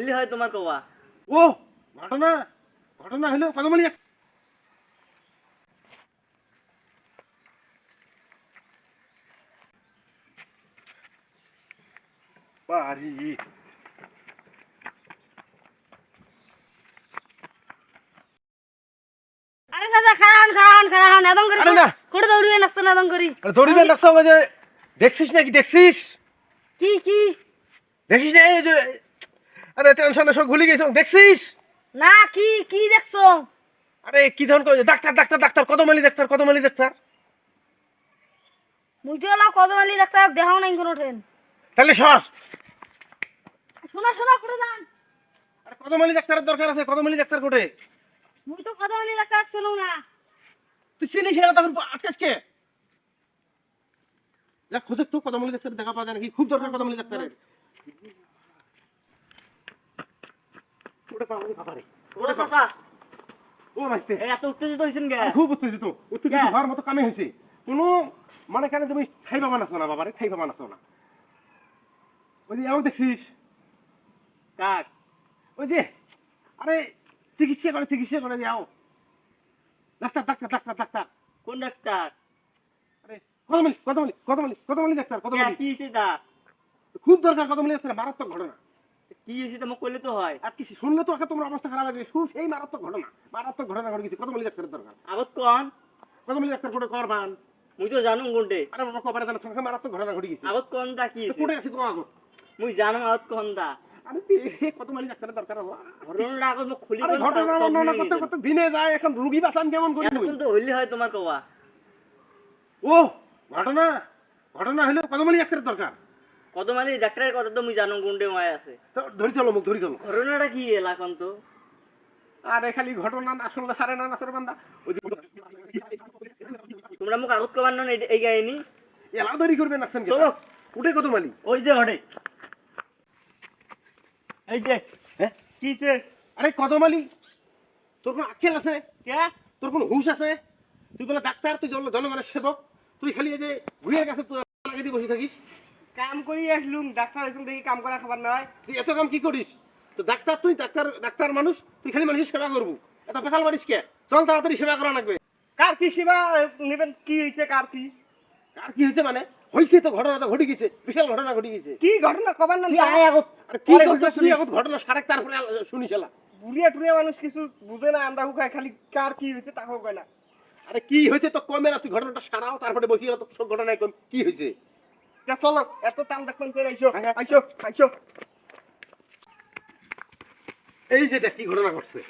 হইলে হয় তোমার কবা ও ঘটনা ঘটনা হলো কদমলি বাড়ি। আরে দাদা খান খান খান এদম করে আরে না। করে দৌড়িয়ে নাচতো না এদম করি। আরে দেখছিস নাকি? দেখছিস? কি কি? দেখিস না এই যে আরে টেনশনে সব ভুলে গেছ দেখছিস? না কি কি দেখছ? আরে কি ধরন কই doctor doctor doctor Kadamali doctor Kadamali doctor. মুইতে হলো কদমালি ডাক্তার দেখাও নাই কোনো ট্রেন তাহলে সর। শোনা শোনা করে যান। আরে কদমলি ডাক্তারের দরকার আছে কদমলি ডাক্তার কোটে। মুই তো কদমালি ডাক্তার ছিল না। তুই চিনিস না তখন আটকাস কে? যা খোঁজে তো কদমলি ডাক্তার দেখা পাওয়া যায় নাকি? খুব দরকার কদমলি ডাক্তারের। ওটা পাওয়া বাবারে ও চাচা ও মাইস্তে এত উত্তেজিত হইছেন গে খুব উত্তেজিত। উত্তেজিত কে? হওয়ার মতো কামে কোনো মানে কেন তুমি খাইবা বানাছো না বাবারে খাইবা না। ওই যে এমন দেখছিস? কাক? ওই যে আরে চিকিৎসা করে চিকিৎসা করে যাও। Doctor doctor doctor doctor. কোন ডাক্তার? আরে কদমলি কদমলি কদমলি কদমলি ডাক্তার কে, কদমলি। কি হয়েছে খুব দরকার কদমলি ডাক্তার মারাত্মক ঘটনা। কি তা মোক কইলে তো হয়। আর কি শুনলে তো তোমার অবস্থা খারাপ হবে শুন এই মারাত্মক ঘটনা। মারাত্মক ঘটনা ঘটে গেছে। কদমলি ডাক্তারের দরকার? আগত কন? কদমলি ডাক্তার কোটে করবান মুই তো জানুম কোনটে। আরে বাবা কবারে জানা মারাত্মক ঘটনা ঘটে গেছে। আগত কন তা কি কোটে আছে কো আগো মুই জানুম আগত কন তা আরে কদমলি ডাক্তারের দরকার হলো ঘটনাটা আগত খুলি আরে ঘটনা বর্ণনা করতে করতে দিনে যায় এখন রুগী বাঁচান কেমন করি এখন তো হইলে হয় তোমার কবা ও ঘটনা। ঘটনা হলো কদমলি ডাক্তারের দরকার? কত মানে ডাক্তারের কথা তো মুই জানুম কোনটে মায় আছে। তো ধরি চলো মুখ ধরি চলো। ঘটনাটা কি এলা কোন তো? আরে খালি ঘটনা শুনলে সারে না বান্দা। তোমরা মোক আগত কবার এই- গাইনি এলাও দেরি করবে চলো। উঠে কদমালি ওই যে হটে। এই যে হ্যাঁ কি যে? আরে কদমালি তোর কোনো আক্কেল আছে? কে? তোর কোনো হুশ আছে? তুই বলে ডাক্তার তুই জন- জনগণের সেবক। তুই খালি এই যে ভুঁয়ের কাছে তুই লাগিয়ে দিয়ে বসে থাকিস। কাম কৰি আসলুম ডাক্তার এসে দেখি কাম করা খাবার নয় তুই এত কাম কি করিস? তো ডাক্তার তুই ডাক্তার ডাক্তার মানুষ তুই খালি মানুষের সেবা করব। এত পেশাল মারিস কে? চল তাড়াতাড়ি সেবা করা লাগবে। কার কি সেবা নেবেন কি হয়েছে কার কি? আর কি হয়েছে মানে? হয়েছে তো ঘটনা তো ঘটে গেছে বিশাল ঘটনা ঘটে গেছে। কি ঘটনা? কবার না আয় আগত। কি ঘটনা শুনি। এখন ঘটনা সাড়ে তারপরে শুনিস বুড়িয়া মানুষ কিছু বুঝে না আন্দা হুকায় খালি কার কি হয়েছে তাকেও কয় না। আরে কি হয়েছে তো কমে না তুই ঘটনাটা সারাও তারপরে বসিয়ে তো সব ঘটনায় কম। কি হয়েছে? তা চলো এত তাল দেখবেন চলে আইসো। আইসো আইসো এই যে দেখ কি ঘটনা ঘটছে।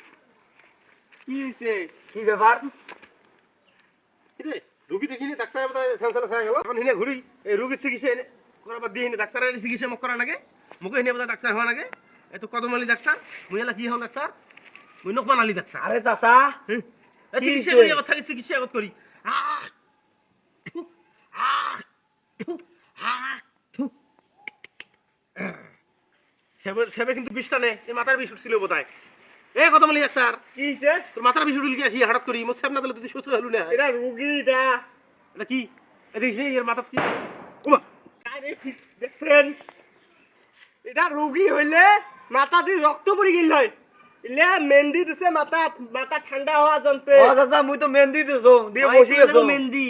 কি হয়েছে কি ব্যাপার? রুগী দেখিনি ডাক্তার সেন্সার হয়ে গেল। এখন হিনে ঘুরি এই রুগীর চিকিৎসা এনে করার বাদ দিয়ে হিনে। ডাক্তারের চিকিৎসা মোক করা লাগে মোকে হিনে বোধহয় ডাক্তার হওয়া লাগে এত কদম আলী ডাক্তার মুই এলা কি হল ডাক্তার? মুই নকমান আলী ডাক্তার। আরে চাচা চিকিৎসা? করি আগত থাকি চিকিৎসা করি। আহ! থু! আহ! থু! আহ! থু! সেবে সেবে কিন্তু বিষটা নে এই মাথার বিষ উঠছিল বোধহয়। এ কদম আলী ডাক্তার কি তোর মাথার বিষ উঠল কি আসি? হঠাৎ করি। মোর সেব না দিলে তুই সুস্থ হলু না। এটা রুগী এটা। এটা কি? এদিকে সেই এর মাথা কি? ওমা দেখছেন? এটা রুগী হইলে মাথা দিয়ে রক্ত পড়ি গেল। হয় ইলে মেহেন্দি দিছে মাথা মাথা ঠান্ডা হওয়া যন্ত্রে। ও চাচা মুই তো মেহেন্দি দিছো দিয়ে বসি আছো। মেহেন্দি।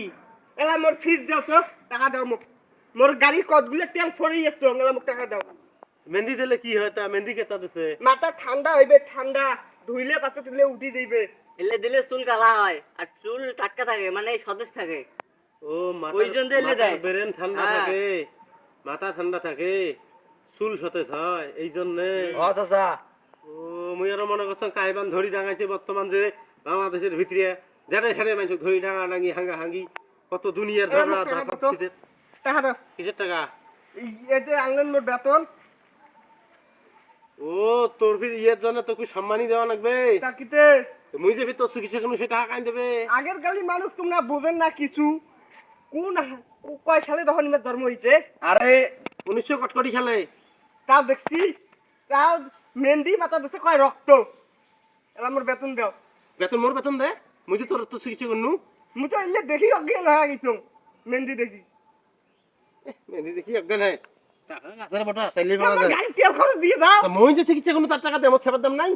এলা মোর ফিস দিছো টাকা দাও মোক। মোর গাড়ি কতগুলো তেল ফরি আছো। এলা মোক টাকা দাও। মেহেন্দি দিলে কি হয় তা মেহেন্দি কেতা দিছে? মাথা ঠান্ডা হইবে ঠান্ডা ধুইলে পাছত দিলে উঠি দিবে। এলে দিলে চুল কালা হয় আর চুল টাটকা থাকে মানে সতেজ থাকে। ও মাথা ওই জন্য দিলে দেয়। ব্রেন ঠান্ডা হ্যাঁ। থাকে মাথা ঠান্ডা থাকে চুল সতেজ হয় এই জন্য। ও চাচা। ও মুই আরও মনে করছেন কাইবান ধরি ডাঙাইছে বর্তমান যে বাংলাদেশের ভিতরে। যেটা সেটা মানুষ ধরি ডাঙা ডাঙি হাঙ্গা হাঙ্গি কত দুনিয়ার ঝগড়া টাকা দাও তো। কিসের? টাকা? এই- যে মোর বেতন ও তোর ফির ইয়ের জন্য তোকে সম্মানই দেওয়া লাগবে। তাকিতে মুই যে তোর চিকিৎসা কোনো সে টাকা কাইন দেবে। আগের গালি মানুষ তোমরা বোঝেন না কিছু। কোন কয় সালে তখন ইমের জন্ম হইছে? আরে উনিশশো কটকটি সালে। তাও দেখছি। তাও মেহেন্দি মাথা দিছে কয় রক্ত। এলা মোর বেতন দাও। বেতন মোর বেতন দে। মুই যে তোর তোর চিকিৎসা করনু। মুই তো এলে দেখি অজ্ঞান হয়ে গেছো। মেহেন্দি দেখি। মেহেন্দি দেখি অজ্ঞান হয়। টাকা গাছের বটা চাইলেই পাওয়া আমার যায়। গাড়ি তেল খরচ দিয়ে দাও। তা মই যে চিকিৎসা কোনো তার টাকা দেয় সেবার দাম নাই?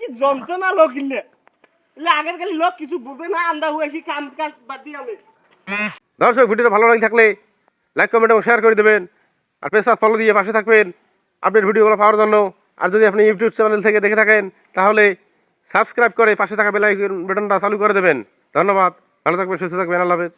কি যন্ত্রণা লোক ইলে। ইলে আগের কালি লোক কিছু বুঝে না আমরা হয়েছি কাম কাজ বাদ দিয়ে আমি দর্শক ভিডিওটা ভালো লাগে থাকলে লাইক কমেন্ট এবং শেয়ার করে দেবেন। আর পেজটা ফলো দিয়ে পাশে থাকবেন। আপডেট ভিডিওগুলো পাওয়ার জন্য। আর যদি আপনি ইউটিউব চ্যানেল থেকে দেখে থাকেন তাহলে সাবস্ক্রাইব করে পাশে থাকা বেল আইকন বাটনটা চালু করে দেবেন। ধন্যবাদ। ভালো থাকবেন সুস্থ থাকবেন। আল্লাহ হাফেজ।